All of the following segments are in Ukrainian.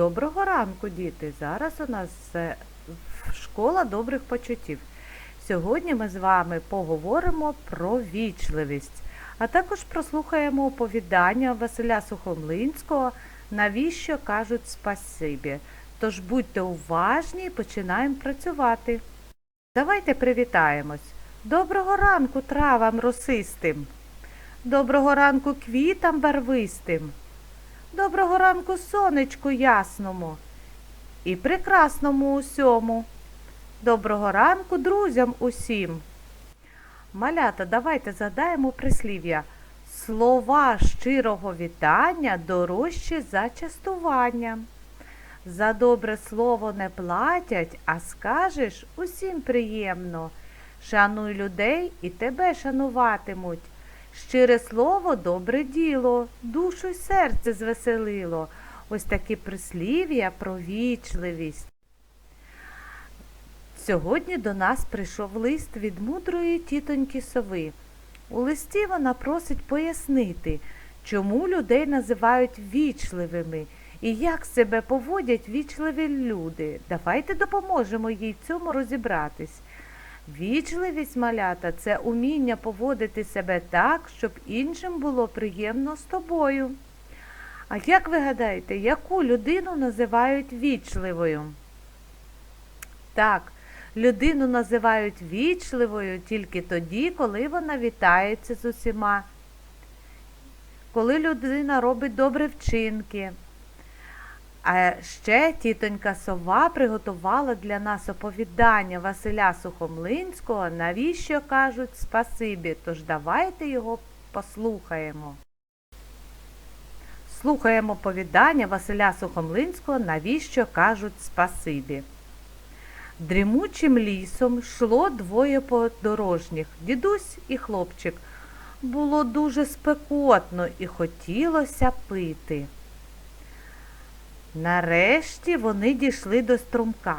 Доброго ранку, діти! Зараз у нас школа добрих почуттів. Сьогодні ми з вами поговоримо про вічливість, а також прослухаємо оповідання Василя Сухомлинського Навіщо кажуть спасибі. Тож будьте уважні і починаємо працювати. Давайте привітаємось. Доброго ранку травам росистим. Доброго ранку квітам барвистим. Доброго ранку сонечку ясному і прекрасному усьому. Доброго ранку друзям усім. Малята, давайте задаємо прислів'я. Слова щирого вітання дорожчі за частування. За добре слово не платять, а скажеш усім приємно. Шануй людей і тебе шануватимуть. Щире слово добре діло, душу й серце звеселило. Ось такі прислів'я про вічливість. Сьогодні до нас прийшов лист від мудрої тітоньки сови. У листі вона просить пояснити, чому людей називають вічливими і як себе поводять вічливі люди. Давайте допоможемо їй цьому розібратись. Вічливість малята це уміння поводити себе так, щоб іншим було приємно з тобою. А як ви гадаєте, яку людину називають вічливою? Так, людину називають вічливою тільки тоді, коли вона вітається з усіма, коли людина робить добрі вчинки. А ще тітонька сова приготувала для нас оповідання Василя Сухомлинського, навіщо кажуть спасибі. Тож давайте його послухаємо. Слухаємо оповідання Василя Сухомлинського, навіщо кажуть спасибі. Дрімучим лісом йшло двоє подорожніх, дідусь і хлопчик. Було дуже спекотно і хотілося пити. Нарешті вони дійшли до струмка.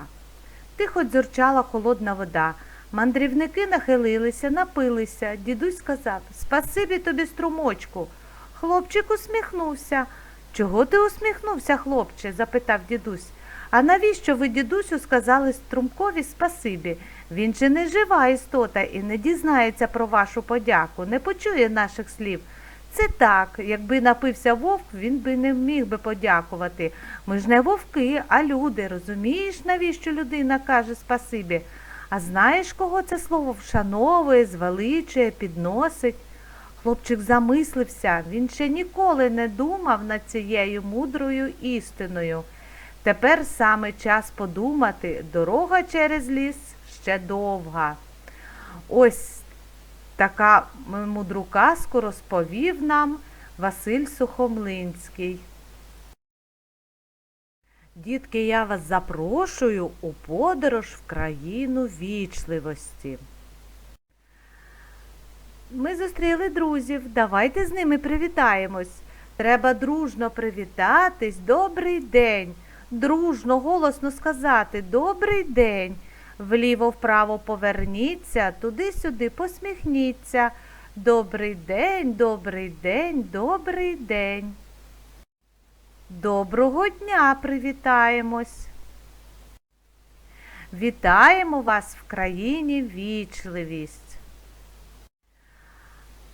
Тихо дзюрчала холодна вода. Мандрівники нахилилися, напилися. Дідусь сказав Спасибі тобі, струмочку. Хлопчик усміхнувся. Чого ти усміхнувся, хлопче? запитав дідусь. А навіщо ви, дідусю, сказали струмкові спасибі? Він же не жива істота і не дізнається про вашу подяку, не почує наших слів. Це так, якби напився вовк, він би не міг би подякувати. Ми ж не вовки, а люди. Розумієш, навіщо людина каже спасибі? А знаєш, кого це слово вшановує, звеличує, підносить? Хлопчик замислився, він ще ніколи не думав над цією мудрою істиною. Тепер саме час подумати, дорога через ліс ще довга. Ось така мудру казку розповів нам Василь Сухомлинський. Дітки, я вас запрошую у подорож в країну вічливості. Ми зустріли друзів, давайте з ними привітаємось. Треба дружно привітатись, добрий день. Дружно, голосно сказати Добрий день. Вліво-вправо поверніться, туди-сюди посміхніться. Добрий день, добрий день, добрий день. Доброго дня привітаємось. Вітаємо вас в країні вічливість.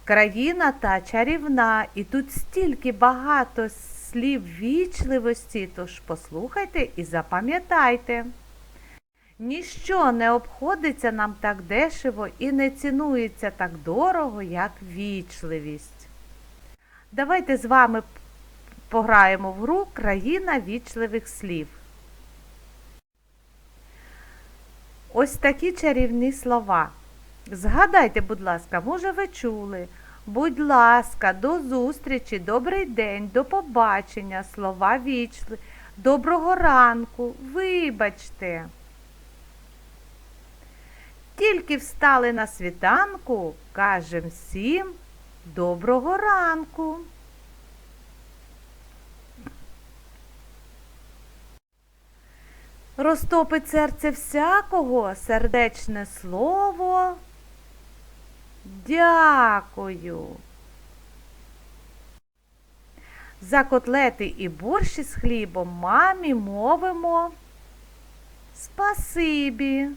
Країна та чарівна, і тут стільки багато слів вічливості, тож послухайте і запам'ятайте. Ніщо не обходиться нам так дешево і не цінується так дорого, як вічливість. Давайте з вами пограємо в гру країна вічливих слів. Ось такі чарівні слова. Згадайте, будь ласка, може, ви чули. Будь ласка, до зустрічі, добрий день, до побачення, слова вічли, доброго ранку, вибачте. Тільки встали на світанку, кажем всім доброго ранку. Розтопить серце всякого сердечне слово. Дякую. За котлети і борщ із хлібом мамі мовимо спасибі.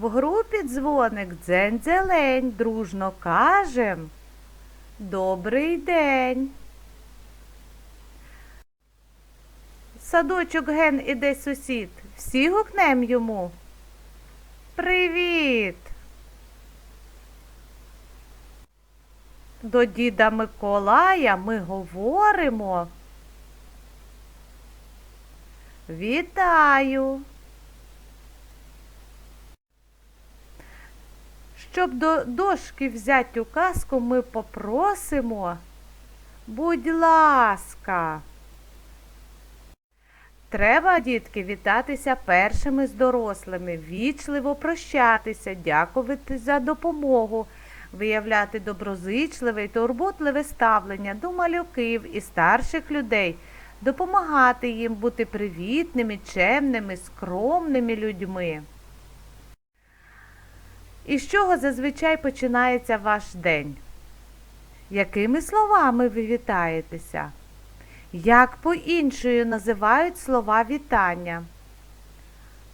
В групі дзвоник дзень-зелень, дружно кажем Добрий день. Садочок ген іде сусід, всі гукнем йому. Привіт. До діда Миколая ми говоримо. Вітаю. Щоб до дошки взяти указку, ми попросимо. Будь ласка. Треба, дітки, вітатися першими з дорослими, вічливо прощатися, дякувати за допомогу, виявляти доброзичливе і турботливе ставлення до малюків і старших людей, допомагати їм бути привітними, чемними, скромними людьми. І з чого зазвичай починається ваш день? Якими словами ви вітаєтеся? Як по-іншою називають слова вітання?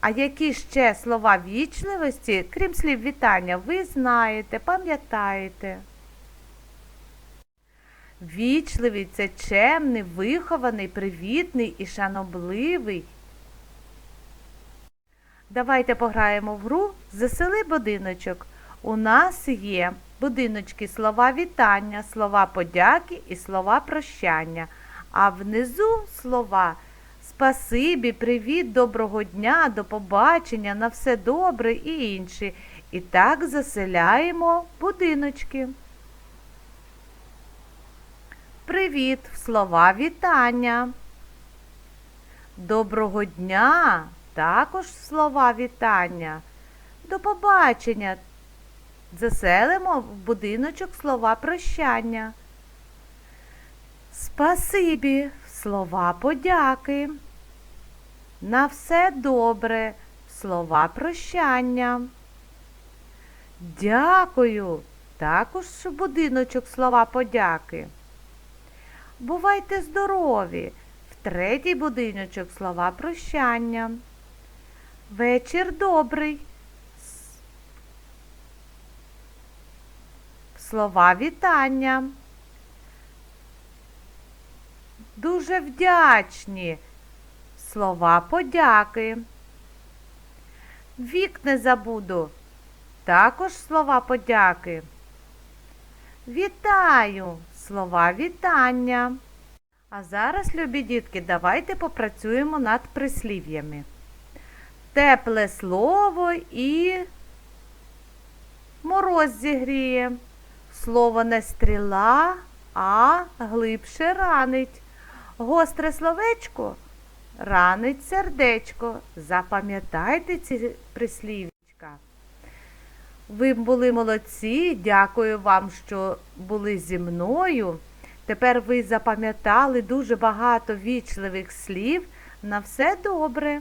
А які ще слова вічливості, крім слів вітання, ви знаєте, пам'ятаєте? Вічливий це чемний, вихований, привітний і шанобливий. Давайте пограємо в гру Засели будиночок. У нас є будиночки слова вітання, слова подяки і слова прощання. А внизу слова спасибі, привіт, доброго дня, до побачення, на все добре і інші. І так заселяємо будиночки. Привіт, слова вітання. Доброго дня, також слова вітання. До побачення. Заселимо в будиночок слова прощання. Спасибі, слова подяки. На все добре, слова прощання. Дякую, також в будиночок слова подяки. Бувайте здорові, в третій будиночок слова прощання. Вечір добрий. Слова вітання. Дуже вдячні. Слова подяки. Вік не забуду. Також слова подяки. Вітаю! Слова вітання. А зараз, любі дітки, давайте попрацюємо над прислів'ями. Тепле слово і мороз зігріє. Слово не стріла, а глибше ранить. Гостре словечко ранить сердечко. Запам'ятайте ці прислів'ячка. Ви були молодці, дякую вам, що були зі мною. Тепер ви запам'ятали дуже багато вічливих слів. На все добре.